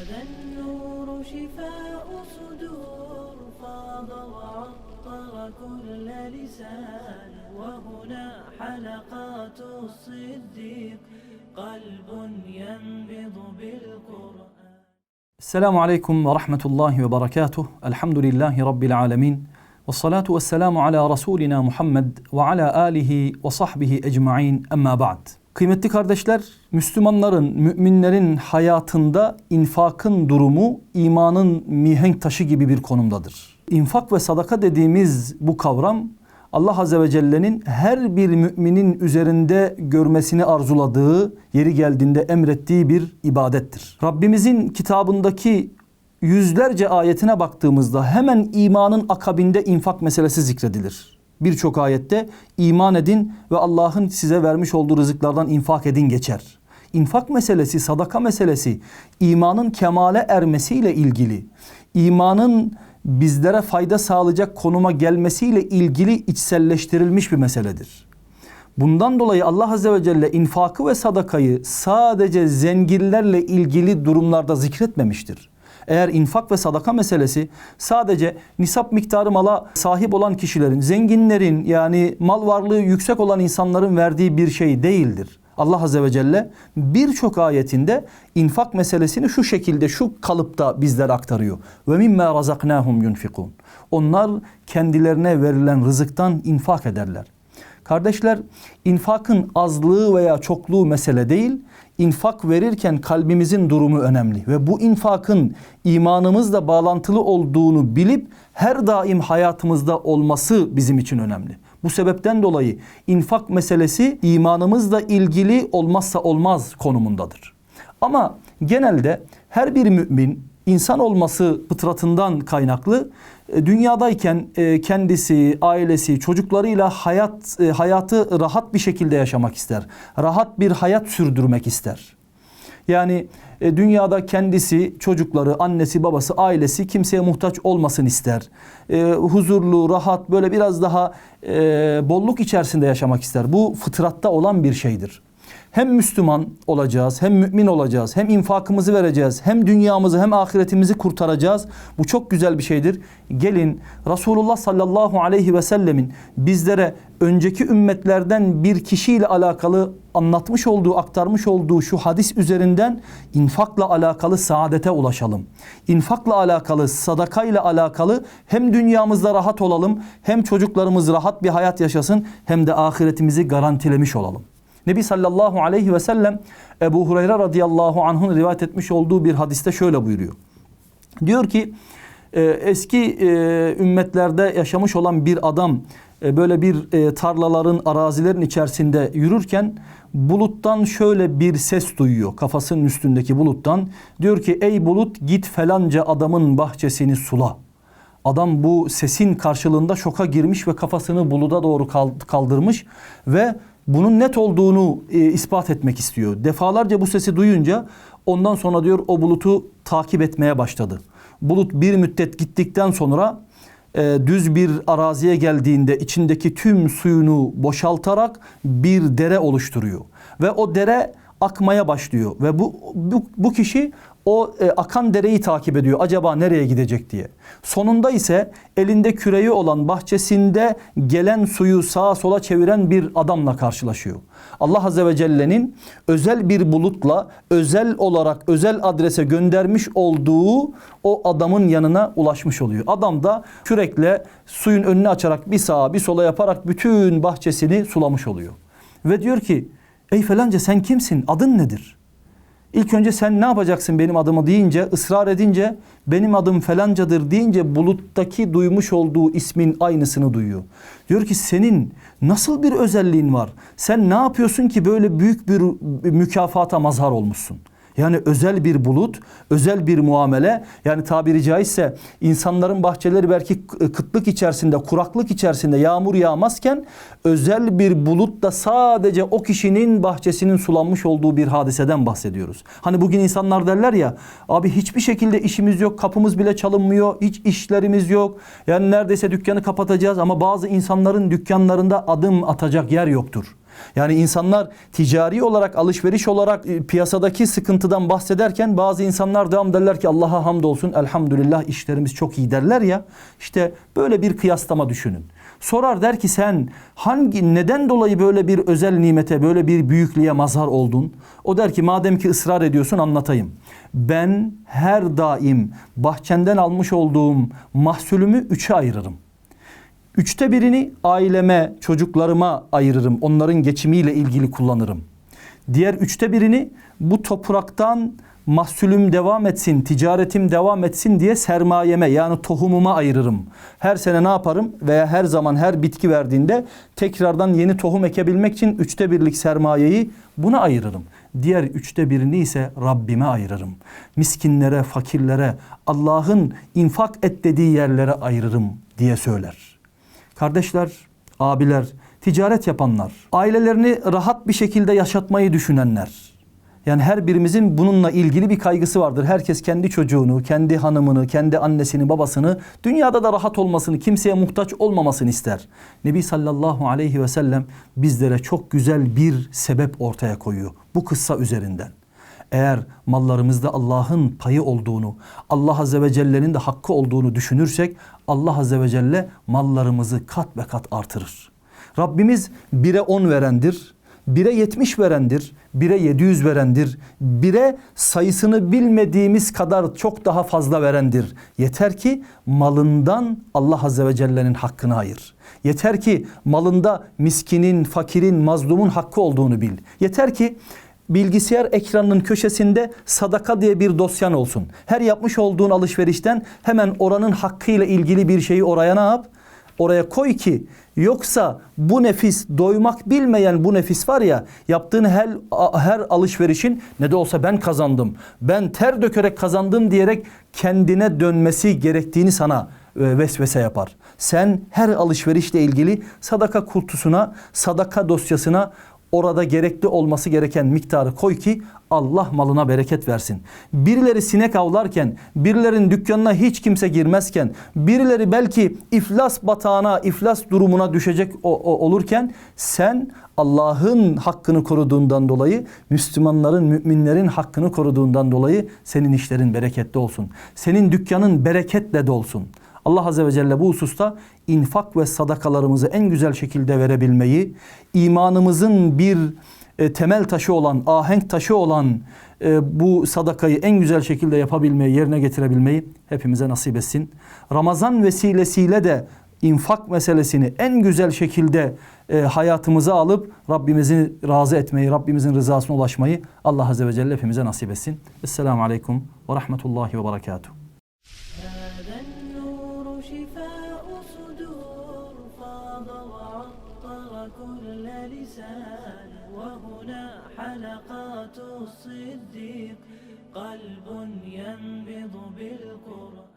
هذا النور شفاء صدور فاض وعطر كل لسان وهنا حلقات الصديق قلب ينبض بالقرآن. السلام عليكم ورحمة الله وبركاته. الحمد لله رب العالمين والصلاة والسلام على رسولنا محمد وعلى آله وصحبه أجمعين. أما بعد Kıymetli kardeşler, Müslümanların, müminlerin hayatında infakın durumu imanın mihenk taşı gibi bir konumdadır. İnfak ve sadaka dediğimiz bu kavram Allah Azze ve Celle'nin her bir müminin üzerinde görmesini arzuladığı, yeri geldiğinde emrettiği bir ibadettir. Rabbimizin kitabındaki yüzlerce ayetine baktığımızda hemen imanın akabinde infak meselesi zikredilir. Birçok ayette iman edin ve Allah'ın size vermiş olduğu rızıklardan infak edin geçer. İnfak meselesi, sadaka meselesi imanın kemale ermesiyle ilgili, imanın bizlere fayda sağlayacak konuma gelmesiyle ilgili içselleştirilmiş bir meseledir. Bundan dolayı Allah Azze ve Celle infakı ve sadakayı sadece zenginlerle ilgili durumlarda zikretmemiştir. Eğer infak ve sadaka meselesi sadece nisap miktarı mala sahip olan kişilerin, zenginlerin yani mal varlığı yüksek olan insanların verdiği bir şey değildir. Allah Azze ve Celle birçok ayetinde infak meselesini şu şekilde, şu kalıpta bizlere aktarıyor. Ve mimma razaknahum yunfikun. Onlar kendilerine verilen rızıktan infak ederler. Kardeşler, infakın azlığı veya çokluğu mesele değil, infak verirken kalbimizin durumu önemli ve bu infakın imanımızla bağlantılı olduğunu bilip her daim hayatımızda olması bizim için önemli. Bu sebepten dolayı infak meselesi imanımızla ilgili olmazsa olmaz konumundadır. Ama genelde her bir mümin insan olması fıtratından kaynaklı dünyadayken e, kendisi, ailesi, çocuklarıyla hayat e, hayatı rahat bir şekilde yaşamak ister. Rahat bir hayat sürdürmek ister. Yani dünyada kendisi, çocukları, annesi, babası, ailesi kimseye muhtaç olmasın ister. huzurlu, rahat, böyle biraz daha bolluk içerisinde yaşamak ister. Bu fıtratta olan bir şeydir hem Müslüman olacağız, hem mümin olacağız, hem infakımızı vereceğiz, hem dünyamızı hem ahiretimizi kurtaracağız. Bu çok güzel bir şeydir. Gelin Resulullah sallallahu aleyhi ve sellemin bizlere önceki ümmetlerden bir kişiyle alakalı anlatmış olduğu, aktarmış olduğu şu hadis üzerinden infakla alakalı saadete ulaşalım. İnfakla alakalı, sadakayla alakalı hem dünyamızda rahat olalım, hem çocuklarımız rahat bir hayat yaşasın, hem de ahiretimizi garantilemiş olalım. Nebi sallallahu aleyhi ve sellem Ebu Hureyre radıyallahu anh'ın rivayet etmiş olduğu bir hadiste şöyle buyuruyor. Diyor ki e, eski e, ümmetlerde yaşamış olan bir adam e, böyle bir tarlaların, arazilerin içerisinde yürürken buluttan şöyle bir ses duyuyor. Kafasının üstündeki buluttan. Diyor ki ey bulut git falanca adamın bahçesini sula. Adam bu sesin karşılığında şoka girmiş ve kafasını buluda doğru kaldırmış ve bunun net olduğunu e, ispat etmek istiyor. Defalarca bu sesi duyunca ondan sonra diyor o bulutu takip etmeye başladı. Bulut bir müddet gittikten sonra e, düz bir araziye geldiğinde içindeki tüm suyunu boşaltarak bir dere oluşturuyor. Ve o dere akmaya başlıyor ve bu bu, bu kişi o e, akan dereyi takip ediyor. Acaba nereye gidecek diye. Sonunda ise elinde küreği olan bahçesinde gelen suyu sağa sola çeviren bir adamla karşılaşıyor. Allah Azze ve Celle'nin özel bir bulutla özel olarak özel adrese göndermiş olduğu o adamın yanına ulaşmış oluyor. Adam da kürekle suyun önünü açarak bir sağa bir sola yaparak bütün bahçesini sulamış oluyor. Ve diyor ki ey falanca sen kimsin adın nedir? İlk önce sen ne yapacaksın benim adımı deyince, ısrar edince benim adım falancadır deyince buluttaki duymuş olduğu ismin aynısını duyuyor. Diyor ki senin nasıl bir özelliğin var? Sen ne yapıyorsun ki böyle büyük bir mükafata mazhar olmuşsun? Yani özel bir bulut, özel bir muamele. Yani tabiri caizse insanların bahçeleri belki kıtlık içerisinde, kuraklık içerisinde yağmur yağmazken özel bir bulut da sadece o kişinin bahçesinin sulanmış olduğu bir hadiseden bahsediyoruz. Hani bugün insanlar derler ya abi hiçbir şekilde işimiz yok, kapımız bile çalınmıyor, hiç işlerimiz yok. Yani neredeyse dükkanı kapatacağız ama bazı insanların dükkanlarında adım atacak yer yoktur. Yani insanlar ticari olarak, alışveriş olarak e, piyasadaki sıkıntıdan bahsederken bazı insanlar devam derler ki Allah'a hamdolsun, elhamdülillah işlerimiz çok iyi derler ya. İşte böyle bir kıyaslama düşünün. Sorar der ki sen hangi neden dolayı böyle bir özel nimete, böyle bir büyüklüğe mazhar oldun? O der ki madem ki ısrar ediyorsun anlatayım. Ben her daim bahçenden almış olduğum mahsulümü üçe ayırırım. Üçte birini aileme, çocuklarıma ayırırım. Onların geçimiyle ilgili kullanırım. Diğer üçte birini bu topraktan mahsulüm devam etsin, ticaretim devam etsin diye sermayeme yani tohumuma ayırırım. Her sene ne yaparım veya her zaman her bitki verdiğinde tekrardan yeni tohum ekebilmek için üçte birlik sermayeyi buna ayırırım. Diğer üçte birini ise Rabbime ayırırım. Miskinlere, fakirlere, Allah'ın infak et dediği yerlere ayırırım diye söyler. Kardeşler, abiler, ticaret yapanlar, ailelerini rahat bir şekilde yaşatmayı düşünenler. Yani her birimizin bununla ilgili bir kaygısı vardır. Herkes kendi çocuğunu, kendi hanımını, kendi annesini, babasını dünyada da rahat olmasını, kimseye muhtaç olmamasını ister. Nebi sallallahu aleyhi ve sellem bizlere çok güzel bir sebep ortaya koyuyor bu kıssa üzerinden. Eğer mallarımızda Allah'ın payı olduğunu, Allah Azze ve Celle'nin de hakkı olduğunu düşünürsek Allah Azze ve Celle mallarımızı kat ve kat artırır. Rabbimiz bire on verendir, bire yetmiş verendir, bire yedi yüz verendir, bire sayısını bilmediğimiz kadar çok daha fazla verendir. Yeter ki malından Allah Azze ve Celle'nin hakkını ayır. Yeter ki malında miskinin, fakirin, mazlumun hakkı olduğunu bil. Yeter ki bilgisayar ekranının köşesinde sadaka diye bir dosyan olsun. Her yapmış olduğun alışverişten hemen oranın hakkıyla ilgili bir şeyi oraya ne yap? Oraya koy ki yoksa bu nefis doymak bilmeyen bu nefis var ya yaptığın her, her alışverişin ne de olsa ben kazandım. Ben ter dökerek kazandım diyerek kendine dönmesi gerektiğini sana e, vesvese yapar. Sen her alışverişle ilgili sadaka kutusuna, sadaka dosyasına orada gerekli olması gereken miktarı koy ki Allah malına bereket versin. Birileri sinek avlarken, birilerin dükkanına hiç kimse girmezken, birileri belki iflas batağına, iflas durumuna düşecek o, o, olurken sen Allah'ın hakkını koruduğundan dolayı, Müslümanların, müminlerin hakkını koruduğundan dolayı senin işlerin bereketli olsun. Senin dükkanın bereketle dolsun. Allah Azze ve Celle bu hususta infak ve sadakalarımızı en güzel şekilde verebilmeyi, imanımızın bir e, temel taşı olan, ahenk taşı olan e, bu sadakayı en güzel şekilde yapabilmeyi, yerine getirebilmeyi hepimize nasip etsin. Ramazan vesilesiyle de infak meselesini en güzel şekilde e, hayatımıza alıp Rabbimizi razı etmeyi, Rabbimizin rızasına ulaşmayı Allah Azze ve Celle hepimize nasip etsin. Esselamu Aleyküm ve Rahmetullahi ve Berekatuhu. النور شفاء صدور فاض وعطر كل لسان. وهنا حلقات الصديق قلب ينبض بالقرآن.